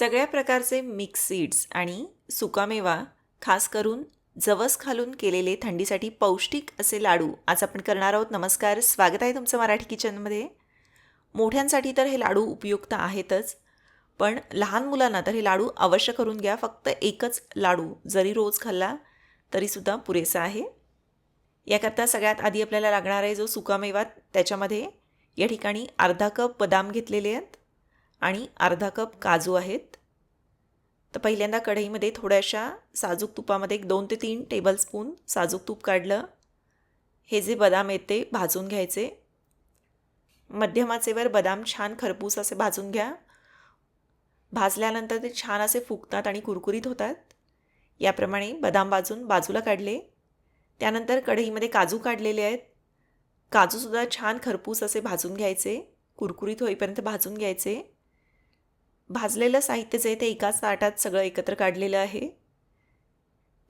सगळ्या प्रकारचे mix seeds आणि सुकामेवा खास करून जवस खालून केलेले थंडीसाठी पौष्टिक असे लाडू आज आपण करणार आहोत. नमस्कार. स्वागत आहे तुमचं मराठी किचनमध्ये. मोठ्यांसाठी तर हे लाडू उपयुक्त आहेतच पण लहान मुलांना तर हे लाडू अवश्य करून घ्या. फक्त एकच लाडू जरी रोज खाल्ला तरीसुद्धा पुरेसा आहे. याकरता सगळ्यात आधी आपल्याला लागणार आहे जो सुकामेवा त्याच्यामध्ये या ठिकाणी अर्धा कप बदाम घेतलेले आहेत. आणि अर्धा कप काजू आहेत. तर पहिल्यांदा कढईमध्ये थोड्याशा साजूक तुपामध्ये एक दोन ते तीन टेबलस्पून साजूक तूप काढलं. हे जे बदाम आहेत ते भाजून घ्यायचे. मध्यम आचेवर बदाम छान खरपूस असे भाजून घ्या. भाजल्यानंतर ते छान असे फुगतात आणि कुरकुरीत होतात. याप्रमाणे बदाम भाजून बाजूला काढले. त्यानंतर कढईमध्ये काजू काढलेले आहेत. काजूसुद्धा छान खरपूस असे भाजून घ्यायचे. कुरकुरीत होईपर्यंत भाजून घ्यायचे. भाजलेलं साहित्य जे आहे ते एकाच ताटात सगळं एकत्र काढलेलं आहे.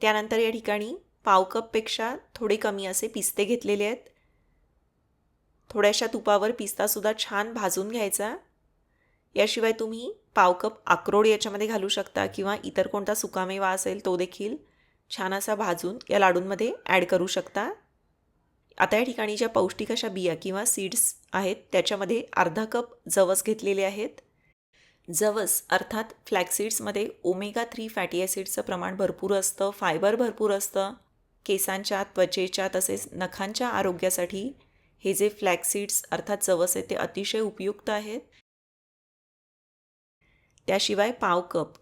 त्यानंतर या ठिकाणी पाव कपपेक्षा थोडे कमी असे पिस्ते घेतलेले आहेत. थोड्याशा तुपावर पिस्तासुद्धा छान भाजून घ्यायचा. याशिवाय तुम्ही पाव कप अक्रोड याच्यामध्ये घालू शकता किंवा इतर कोणता सुकामेवा असेल तो देखील छान असा भाजून या लाडूंमध्ये ॲड करू शकता. आता या ठिकाणी ज्या पौष्टिक अशा बिया किंवा सीड्स आहेत त्याच्यामध्ये अर्धा कप जवस घेतलेले आहेत. जवस अर्थात फ्लॅक्सिड्समध्ये ओमेगा थ्री फॅटी ॲसिडचं प्रमाण भरपूर असतं फायबर भरपूर असतं. केसांच्या त्वचेच्या तसेच नखांच्या आरोग्यासाठी हे जे फ्लॅक्सिड्स अर्थात जवस आहे ते अतिशय उपयुक्त आहेत. त्याशिवाय पावकप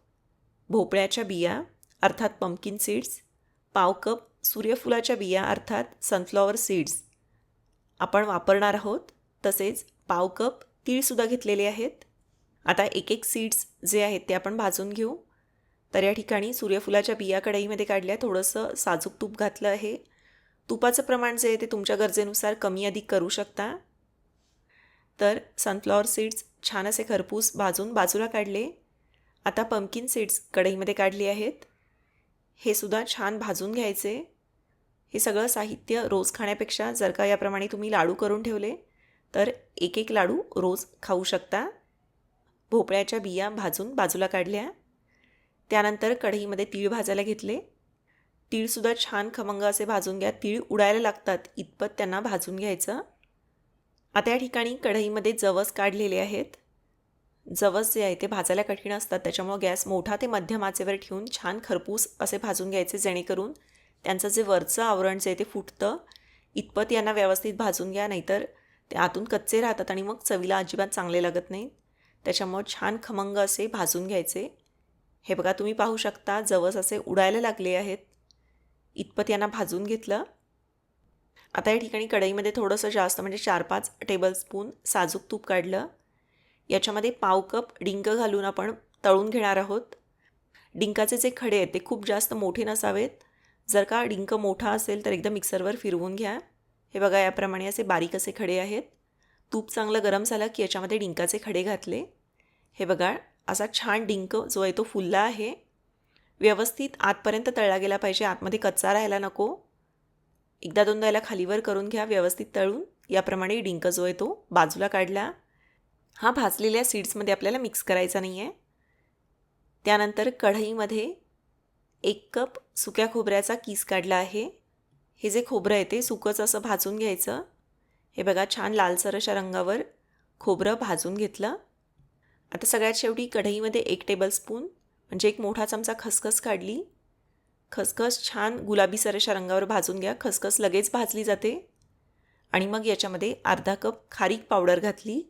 भोपळ्याच्या बिया अर्थात पंपकिन सीड्स पावकप सूर्यफुलाच्या बिया अर्थात सनफ्लॉवर सीड्स आपण वापरणार आहोत तसेच पावकप तीळसुद्धा घेतलेले आहेत. आता एक एक सीड्स जे आहेत ते आपण भाजून घेऊ. तर या ठिकाणी सूर्यफुलाच्या बिया कढईमध्ये काढल्या. थोडंसं साजूक तूप घातलं आहे. तुपाचं प्रमाण जे आहे ते तुमच्या गरजेनुसार कमी अधिक करू शकता. तर सनफ्लॉवर सीड्स छान असे खरपूस भाजून बाजूला काढले. आता पंपकिन सीड्स कढईमध्ये काढली आहेत. हे सुद्धा छान भाजून घ्यायचे. हे सगळं साहित्य रोज खाण्यापेक्षा जर का याप्रमाणे तुम्ही लाडू करून ठेवले तर एक एक लाडू रोज खाऊ शकता. भोपळ्याच्या बिया भाजून बाजूला काढल्या. त्यानंतर कढईमध्ये तीळ भाजायला घेतले. तीळसुद्धा छान खमंग असे भाजून घ्या. तीळ उडायला लागतात. इतपत त्यांना भाजून घ्यायचं. आता या ठिकाणी कढईमध्ये जवस काढलेले आहेत. जवस जे आहे ते भाजायला कठीण असतात. त्याच्यामुळं गॅस मोठा ते मध्यम आचेवर ठेवून छान खरपूस असे भाजून घ्यायचे जेणेकरून त्यांचं जे वरचं आवरण जे आहे ते फुटतं. इतपत यांना व्यवस्थित भाजून घ्या. नाहीतर ते आतून कच्चे राहतात आणि मग चवीला अजिबात चांगले लागत नाहीत. त्याच्यामुळं छान खमंग असे भाजून घ्यायचे. हे बघा तुम्ही पाहू शकता जवस असे उडायला लागले आहेत. इतपत यांना भाजून घेतलं. आता या ठिकाणी कढईमध्ये थोडंसं जास्त म्हणजे चार पाच टेबलस्पून साजूक तूप काढलं. याच्यामध्ये पाव कप डिंक घालून आपण तळून घेणार आहोत. डिंकाचे जे खडे आहेत ते खूप जास्त मोठे नसावेत. जर का डिंक मोठा असेल तर एकदम मिक्सरवर फिरवून घ्या. हे बघा याप्रमाणे असे बारीक असे खडे आहेत. तूप चांगलं गरम झालं की याच्यामध्ये डिंकाचे खडे घातले. हे बघा असा छान डिंक जो आहे तो फुलला आहे. व्यवस्थित आतपर्यंत तळला गेला पाहिजे. आतमध्ये कच्चा राहायला नको. एकदा दोनदा याला खालीवर करून घ्या व्यवस्थित तळून. याप्रमाणे डिंक जो आहे तो बाजूला काढला. हा भाजलेल्या सीड्समध्ये आपल्याला मिक्स करायचा नाही आहे त्यानंतर कढईमध्ये एक कप सुक्या खोबऱ्याचा किस काढला आहे. हे जे खोबरं आहे ते सुकंच असं भाजून घ्यायचं. हे बघा छान लालसर अशा रंगावर खोबरं भाजून घेतलं. आता सगळ्यात शेवटी कढईमध्ये एक टेबलस्पून म्हणजे एक मोठा चमचा खसखस काढली. खसखस छान गुलाबीसर अशा रंगावर भाजून घ्या. खसखस लगेच भाजली जाते. आणि मग याच्यामध्ये अर्धा कप खारीक पावडर घातली.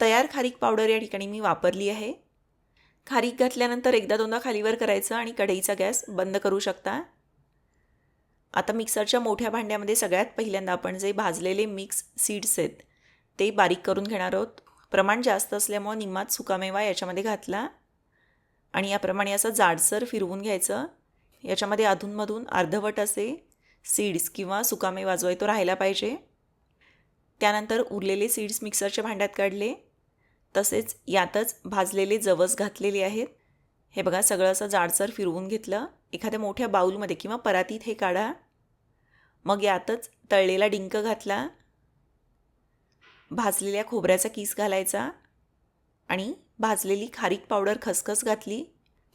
तयार खारीक पावडर या ठिकाणी मी वापरली आहे. खारीक घातल्यानंतर एकदा दोनदा खालीवर करायचं आणि कढईचा गॅस बंद करू शकता. आता मिक्सरच्या मोठ्या भांड्यामध्ये सगळ्यात पहिल्यांदा आपण जे भाजलेले मिक्स सीड्स आहेत ते बारीक करून घेणार आहोत. प्रमाण जास्त असल्यामुळं निम्मात सुकामेवा याच्यामध्ये घातला. आणि याप्रमाणे असं जाडसर फिरवून घ्यायचं. याच्यामध्ये अधूनमधून अर्धवट असे सीड्स किंवा सुकामेवा जो आहे तो राहायला पाहिजे. त्यानंतर उरलेले सीड्स मिक्सरच्या भांड्यात काढले. तसेच यातच भाजलेले जवस घातलेले आहेत. हे बघा सगळं असं जाडसर फिरवून घेतलं. एखाद्या मोठ्या बाऊलमध्ये किंवा परातीत हे काढा. मग यातच तळलेला डिंक घातला. भाजलेल्या खोबऱ्याचा किस घालायचा आणि भाजलेली खारीक पावडर खसखस घातली.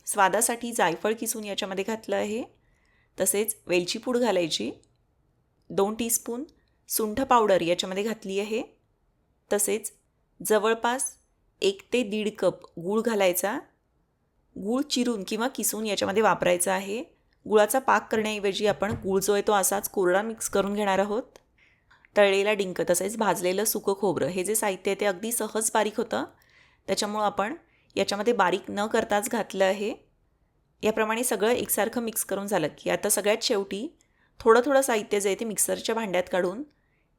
स्वादासाठी जायफळ किसून याच्यामध्ये घातलं आहे. तसेच वेलची पूड घालायची. दोन टीस्पून सुंठ पावडर याच्यामध्ये घातली आहे. तसेच जवळपास एक ते दीड कप गूळ घालायचा. गूळ चिरून किंवा किसून याच्यामध्ये वापरायचा आहे. गुळाचा पाक करण्याऐवजी आपण गूळ जो आहे तो असाच कोरडा मिक्स करून घेणार आहोत. तळलेला डिंक तसेच भाजलेलं सुकं खोबरं हे जे साहित्य आहे ते अगदी सहज बारीक होतं. त्याच्यामुळं आपण याच्यामध्ये बारीक न करताच घातलं आहे याप्रमाणे सगळं एकसारखं मिक्स करून झालं की आता सगळ्यात शेवटी थोडं थोडं साहित्य जे आहे ते मिक्सरच्या भांड्यात काढून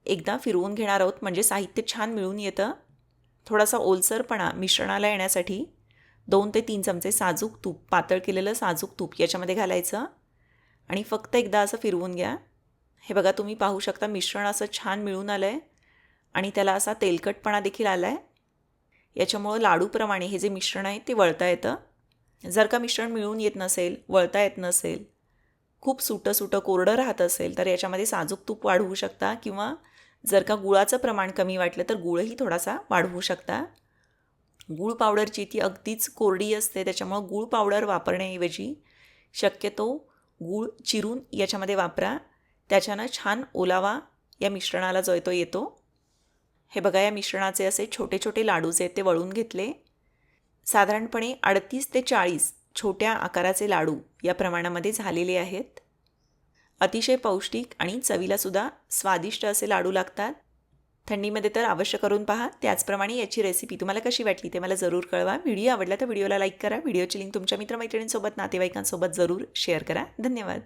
एकदा फिरवून घेणार आहोत. म्हणजे साहित्य छान मिळून येतं. थोडासा ओलसरपणा मिश्रणाला येण्यासाठी दोन ते तीन चमचे साजूक तूप पातळ केलेलं साजूक तूप याच्यामध्ये घालायचं. आणि फक्त एकदा असं फिरवून घ्या. हे बघा तुम्ही पाहू शकता मिश्रण असं छान मिळून आलं आहे आणि त्याला असा तेलकटपणा देखील आला आहे याच्यामुळं लाडूप्रमाणे हे जे मिश्रण आहे ते वळता येतं. जर का मिश्रण मिळून येत नसेल वळता येत नसेल खूप सुटं सुटं कोरडं राहत असेल तर याच्यामध्ये साजूक तूप वाढवू शकता किंवा जर का गुळाचं प्रमाण कमी वाटलं तर गुळही थोडासा वाढवू शकता. गूळ पावडरची ती अगदीच कोरडी असते त्याच्यामुळं गूळ पावडर वापरण्याऐवजी शक्यतो गूळ चिरून याच्यामध्ये वापरा. त्याच्यानं छान ओलावा या मिश्रणाला जो आहे तो येतो. हे बघा या मिश्रणाचे असे छोटे छोटे लाडू जे आहेत ते वळून घेतले. साधारणपणे अडतीस ते चाळीस छोट्या आकाराचे लाडू या प्रमाणामध्ये झालेले आहेत. अतिशय पौष्टिक आणि चवीलासुद्धा स्वादिष्ट असे लाडू लागतात. थंडीमध्ये तर अवश्य करून पहा. त्याचप्रमाणे याची रेसिपी तुम्हाला कशी वाटली ते मला जरूर कळवा. व्हिडिओ आवडला तर व्हिडिओला लाईक करा. व्हिडिओची लिंक तुमच्या मित्रमैत्रिणींसोबत नातेवाईकांसोबत जरूर शेअर करा. धन्यवाद.